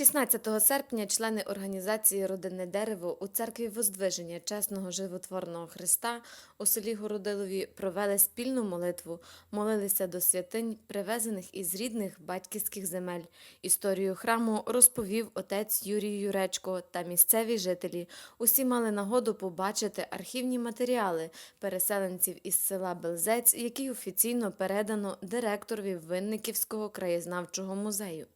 16 серпня члени організації Родинне дерево у церкві Воздвиження Чесного Животворного Христа у селі Городилові провели спільну молитву, молилися до святинь, привезених із рідних батьківських земель. Історію храму розповів отець Юрій Юречко та місцеві жителі. Усі мали нагоду побачити архівні матеріали переселенців із села Белзець, які офіційно передано директорові Винниківського краєзнавчого музею.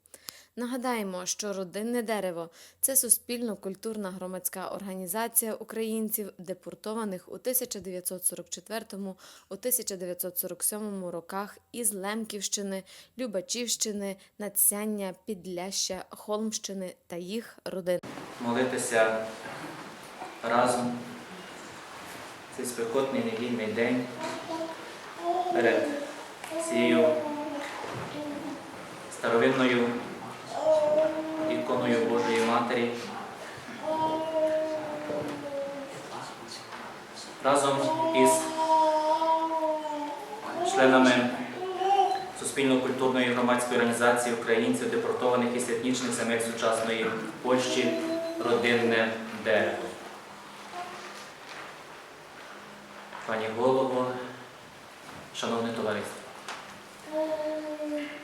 Нагадаємо, що родинне дерево це суспільно-культурна громадська організація українців, депортованих у 1944-1947 роках із Лемківщини, Любачівщини, Надсяння, Підляща, Холмщини та їх родин. молитися разом цей спекотний недільний день перед цією старовинною іконою Божої Матері. Разом із членами Суспільно-культурної громадської організації українців, депортованих із етнічних земель сучасної Польщі родинне дерево. Пані голово, шановне товариство,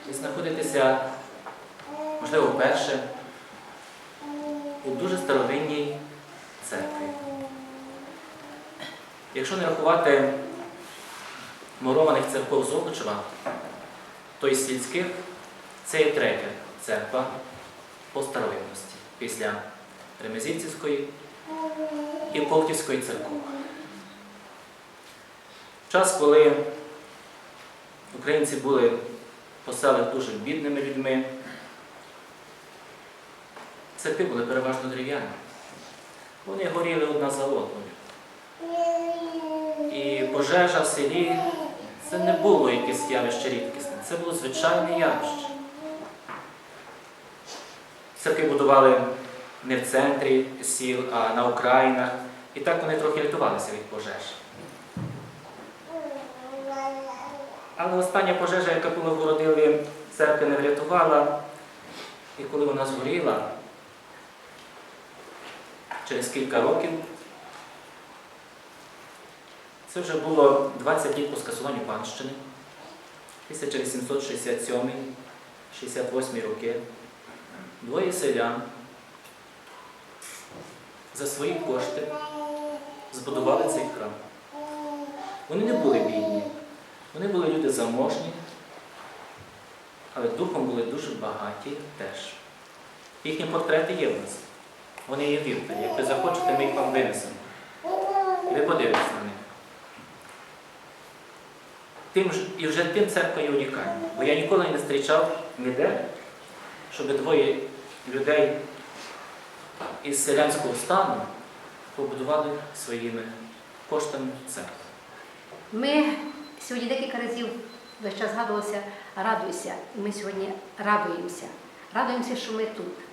ви знаходитеся, можливо, вперше у дуже старовинній церкві. Якщо не рахувати мурованих церков Золочева, то із сільських це є третя церква по старовинності після Ремезінцівської і Ковтівської церкви. Час, коли українці були по селах дуже бідними людьми, церкви були переважно дерев'яні. Вони горіли одна за одною. І пожежа в селі це не було якесь явище рідкісне, це було звичайне явище. Церкви будували не в центрі сіл, а на окраїнах. І так вони трохи рятувалися від пожеж. Але остання пожежа, яка була в Городилі, церкви не врятувала. І коли вона згоріла, через кілька років, це вже було 20 літ по скасуванню панщини, 1867-68 роки, двоє селян за свої кошти збудували цей храм. Вони не були бідні, вони були люди заможні, але духом були дуже багаті теж. Їхні портрети є в нас. Вони є віртані. Як ви захочете, ми їх вам винесемо. Ви подивитесь на них. Тим і вже тим церква є унікальна. Бо я ніколи не зустрічав ніде, щоб двоє людей із селянського стану побудували своїми коштами церкву. Ми сьогодні декілька разів весь час згадувалося радуйся. І ми сьогодні радуємося. Радуємося, що ми тут.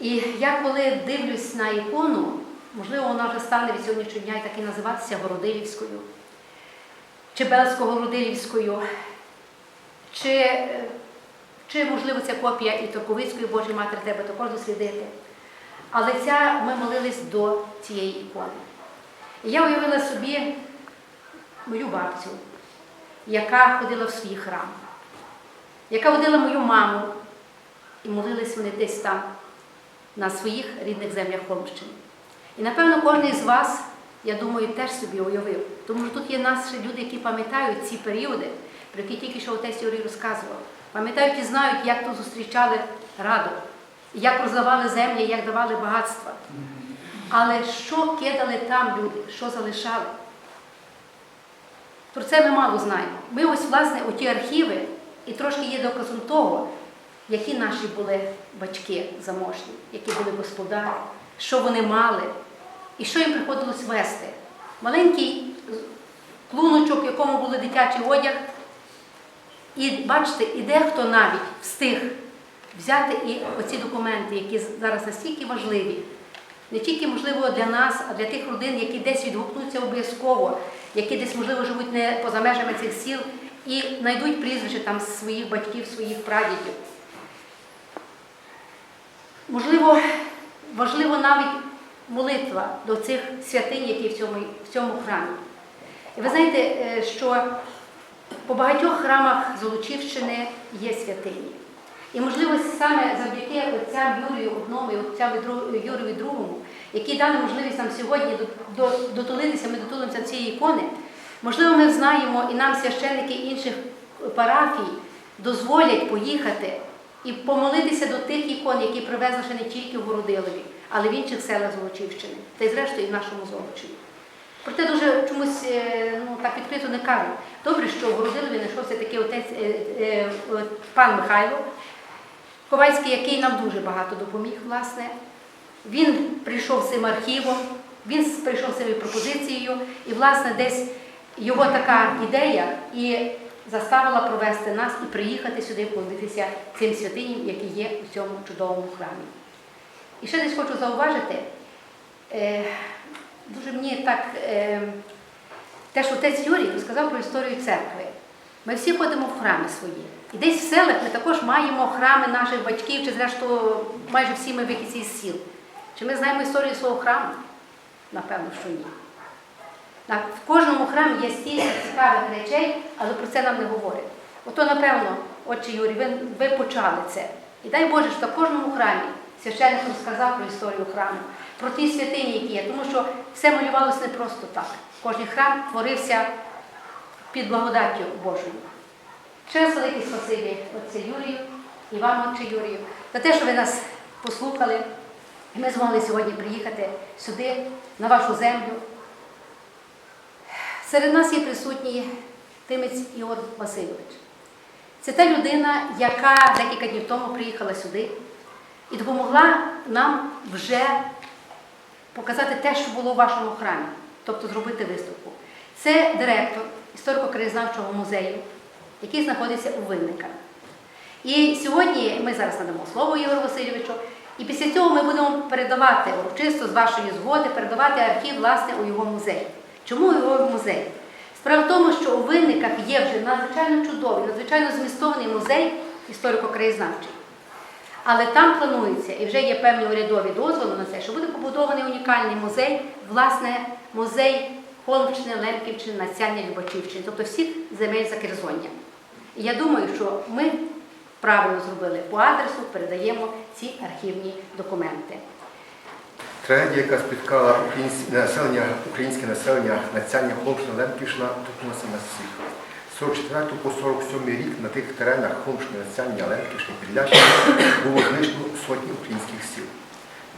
І я коли дивлюсь на ікону, можливо, вона вже стане від сьогоднішнього дня і так і називатися Городилівською, чи Белсько-Городилівською, чи, чи, можливо, ця копія і Торковицької Божої Матері треба також дослідити. Але ця ми молились до цієї ікони. І я уявила собі мою бабцю, яка ходила в свій храм, яка водила мою маму, і молились вони десь там, на своїх рідних землях Холмщини. І напевно кожен із вас, я думаю, теж собі уявив, тому що тут є наші люди, які пам'ятають ці періоди, про які тільки що отець Юрій розказував. Пам'ятають і знають, як тут зустрічали раду, як роздавали землі, як давали багатства. Але що кидали там люди, що залишали? Про це ми мало знаємо. Ми ось, власне, оті архіви, і трошки є доказом того, які наші були батьки заможні, які були господарі, що вони мали, і що їм приходилось вести. Маленький клуночок, в якому були дитячий одяг. І бачите, і дехто навіть встиг взяти і оці документи, які зараз настільки важливі, не тільки можливо для нас, а для тих родин, які десь відгукнуться обов'язково, які десь, можливо, живуть не поза межами цих сіл і знайдуть прізвище там своїх батьків, своїх прадідів. Можливо, важливо навіть молитва до цих святинь, які в цьому, в цьому храмі. І ви знаєте, е, що по багатьох храмах Золочівщини є святині. І, можливо, саме завдяки отцям Юрію одному і отцям Юрію другому, які дали можливість нам сьогодні до- до- дотулитися, ми дотулимося цієї ікони. Можливо, ми знаємо, і нам священники інших парафій дозволять поїхати і помолитися до тих ікон, які привезли ще не тільки в Городилові, але в інших селах Золочівщини, та й зрештою і в нашому Золочеві. Проте дуже чомусь е, ну, так відкрито не кажуть. Добре, що в Городилові знайшовся такий отець е, е, пан Михайло Ковальський, який нам дуже багато допоміг, власне. Він прийшов з цим архівом, він прийшов з цією пропозицією, і, власне, десь його така ідея і заставила провести нас і приїхати сюди поклонитися цим святиням, які є у цьому чудовому храмі. І ще десь хочу зауважити, е, дуже мені так, е, те, що отець Юрій розказав про історію церкви. Ми всі ходимо в храми свої. І десь в селах ми також маємо храми наших батьків, чи зрештою майже всі ми вихідці із сіл. Чи ми знаємо історію свого храму? Напевно, що ні. Так, в кожному храмі є стільки цікавих речей, але про це нам не говорять. Ото, напевно, отче Юрій, ви, ви почали це. І дай Боже, що в кожному храмі священник розказав про історію храму, про ті святині, які є, тому що все малювалося не просто так. Кожен храм творився під благодаттю Божою. Ще велике спасибі отцю Юрію і вам, отче Юрію, за те, що ви нас послухали. І ми змогли сьогодні приїхати сюди, на вашу землю. Серед нас є присутній Тимець Ігор Васильович. Це та людина, яка декілька днів тому приїхала сюди і допомогла нам вже показати те, що було у вашому храмі, тобто зробити виставку. Це директор історико-краєзнавчого музею, який знаходиться у Винниках. І сьогодні ми зараз надамо слово Ігору Васильовичу, і після цього ми будемо передавати урочисто з вашої згоди, передавати архів власне у його музей. Чому його музей? Справа в тому, що у Винниках є вже надзвичайно чудовий, надзвичайно змістований музей історико-краєзнавчий. Але там планується, і вже є певні урядові дозволи на це, що буде побудований унікальний музей, власне, музей Холмщини, Лемківщини, Нацяння Любачівщини, тобто всіх земель Закерзоння. І я думаю, що ми правильно зробили по адресу, передаємо ці архівні документи. Трагедія, яка спіткала українське населення, українське населення Нацяння Холмщина Лемківщина, торкнулася нас всіх. З 44 по 47 рік на тих теренах Холмщини, Нацяння, Лемківщини, Підлящини було знищено сотні українських сіл.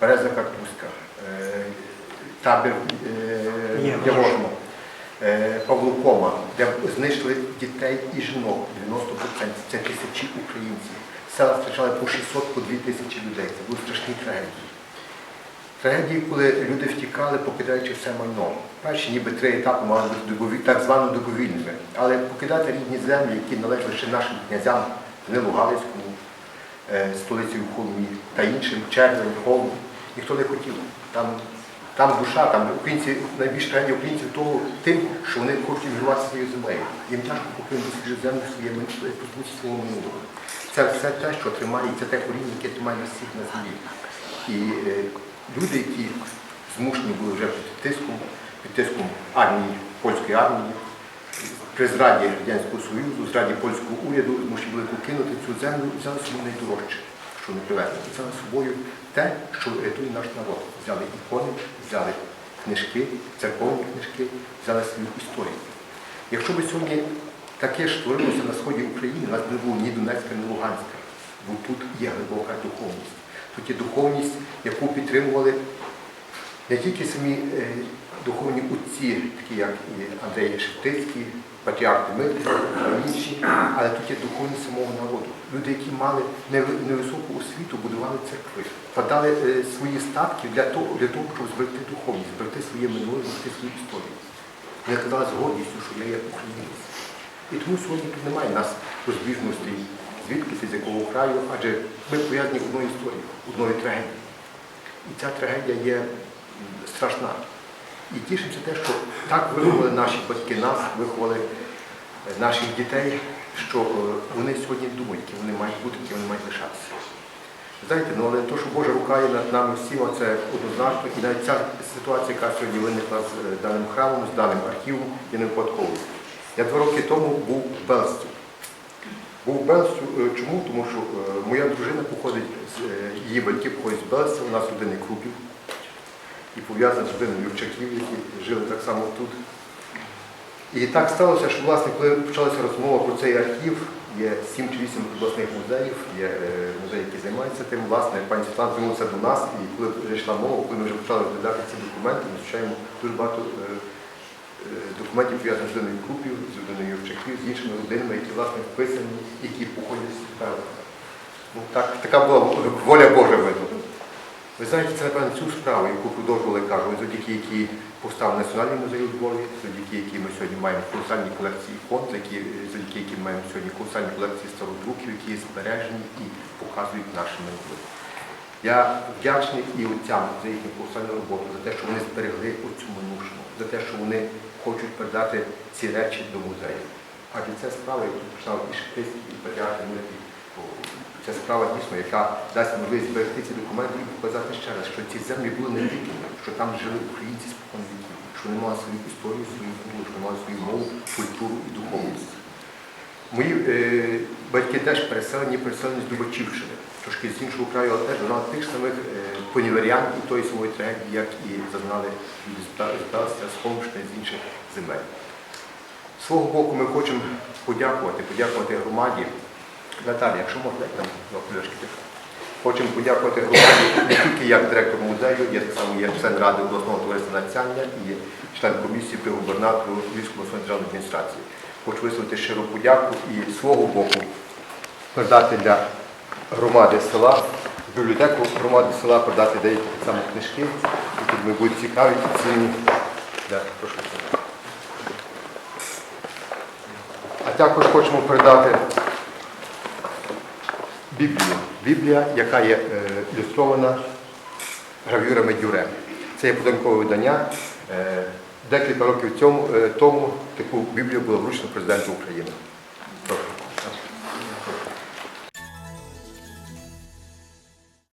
Береза Картузька, е, табір е, Яворно, е, Павлукома, де знищили дітей і жінок 90%. Це тисячі українців. Села втрачали по 600, по 2 тисячі людей. Це були страшні трагедії. Трагедії, коли люди втікали, покидаючи все майно. Перші ніби три етапи мали бути так звано добровільними. Але покидати рідні землі, які належали ще нашим князям Данилу Галицькому, е, столиці в Холмі та іншим, Червень, Холм, ніхто не хотів. Там, там душа, там українці, найбільш трагедія українців того тим, що вони хочуть іммігрувати своєю землею. Їм тяжко покинути свою землю своє позбутися свого минулого. Це все те, що тримає, це те коріння, яке тримає нас всіх на землі. І е, люди, які змушені були вже під тиском, під тиском армії, польської армії, при зраді Радянського Союзу, зраді польського уряду, змушені були покинути цю землю, взяли собі найдорожче, що вони привезли. Взяли собою те, що рятує наш народ. Взяли ікони, взяли книжки, церковні книжки, взяли свою історію. Якщо б сьогодні таке ж творилося на сході України, у нас не було ні Донецька, ні Луганська, бо тут є глибока духовність. Є духовність, яку підтримували не тільки самі е, духовні отці, такі як і Андрій Шептицький, Патріарх Дмитрий, інші, але тут є духовність самого народу. Люди, які мали невисоку освіту, будували церкви, вкладали е, свої статки для того, для того, щоб зберегти духовність, зберегти своє минуле, зберегти свою історію. Вони казали з гордістю, що я є українець. І тому сьогодні тут немає нас розбіжностей, звідки з якого краю, адже ми пов'язані одною історією, одною трагедією. І ця трагедія є страшна. І тішимося те, що так виховали наші батьки нас, виховали е, наших дітей, що е, вони сьогодні думають, які вони мають бути, які вони мають лишатися. Знаєте, ну але то, що Божа рука є над нами всіма, це однозначно. І навіть ця ситуація, яка сьогодні виникла з е, даним храмом, з даним архівом, є не випадковою. Я два роки тому був в Белсті. Був в е, чому? Тому що е, моя дружина походить, е, її батьки походять з Белстя, у нас родини Крупів. І пов'язана з родиною Юрчаків, які жили так само тут. І так сталося, що власне, коли почалася розмова про цей архів, є 7 чи 8 обласних музеїв, є музеї, які займаються тим. Власне, пані Світлана звернулася до нас, і коли вже йшла мова, коли ми вже почали розглядати ці документи, ми зустрічаємо дуже багато документів пов'язаних з родиною Крупів, з родиною Юрчаків, з іншими родинами, які власне вписані, які походять з Певна. Ну, так, така була воля Божа видно. Ви знаєте, це, напевно, цю справу, яку продовжували, кажу, завдяки якій поставив Національний музей у Львові, завдяки якій ми сьогодні маємо колосальні колекції фонд, завдяки яким маємо сьогодні колосальні колекції стародруків, які збережені і показують наше минуле. Я вдячний і отцям за їхню колосальну роботу, за те, що вони зберегли оцю минушну, за те, що вони хочуть передати ці речі до музею. Адже це справа, яку починав і Шептицький, і Патріарх Мирний, це справа дійсно, яка дасть можливість зберегти ці документи і показати ще раз, що ці землі були не викинені, що там жили українці спокон віків, що вони мали свою історію, свою культуру, що вони мали свою мову, культуру і духовність. Мої е, батьки теж переселені, переселені з Дубачівщини, трошки з іншого краю, але теж зазнали тих самих е, поніварян і тої самої трагедії, як і зазнали люди з Холмщини, з інших земель. З свого боку ми хочемо подякувати, подякувати громаді. Наталія, якщо можна, там пляшки тих. Хочемо подякувати громаді не тільки як директор музею, я так само є член ради обласного товариства навчання і член комісії при губернатору Львівської державної адміністрації. Хочу висловити щиру подяку і свого боку передати для громади села, бібліотеку громади села передати деякі так само книжки, які ми будуть цікаві і цінні. Прошу. А також хочемо передати Біблію. Біблія, яка є е, ілюстрована гравюрами Дюре. Це є подарункове видання. Е, Декілька років е, тому таку Біблію було вручено президенту України.